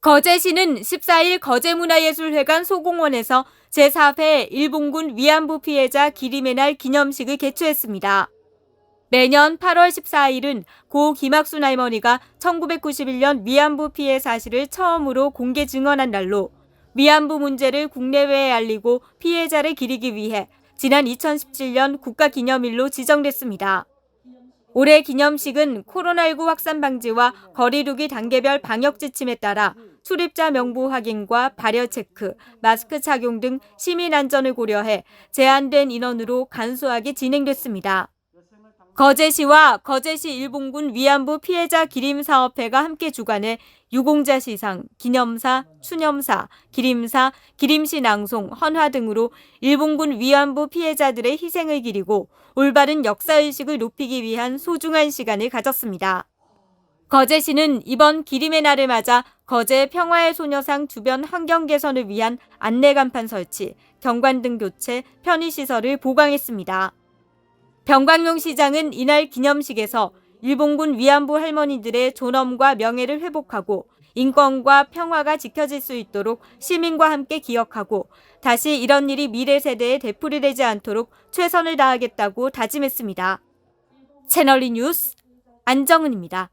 거제시는 14일 거제문화예술회관 소공원에서 제4회 일본군 위안부 피해자 기림의 날 기념식을 개최했습니다. 매년 8월 14일은 고 김학순 할머니가 1991년 위안부 피해 사실을 처음으로 공개 증언한 날로 위안부 문제를 국내외에 알리고 피해자를 기리기 위해 지난 2017년 국가기념일로 지정됐습니다. 올해 기념식은 코로나19 확산 방지와 거리두기 단계별 방역 지침에 따라 출입자 명부 확인과 발열 체크, 마스크 착용 등 시민 안전을 고려해 제한된 인원으로 간소하게 진행됐습니다. 거제시와 거제시 일본군 위안부 피해자 기림 사업회가 함께 주관해 유공자 시상, 기념사, 추념사, 기림사, 기림시 낭송, 헌화 등으로 일본군 위안부 피해자들의 희생을 기리고 올바른 역사의식을 높이기 위한 소중한 시간을 가졌습니다. 거제시는 이번 기림의 날을 맞아 거제 평화의 소녀상 주변 환경 개선을 위한 안내 간판 설치, 경관 등 교체, 편의시설을 보강했습니다. 병광용 시장은 이날 기념식에서 일본군 위안부 할머니들의 존엄과 명예를 회복하고 인권과 평화가 지켜질 수 있도록 시민과 함께 기억하고 다시 이런 일이 미래 세대에 되풀이 되지 않도록 최선을 다하겠다고 다짐했습니다. 채널리 뉴스 안정은입니다.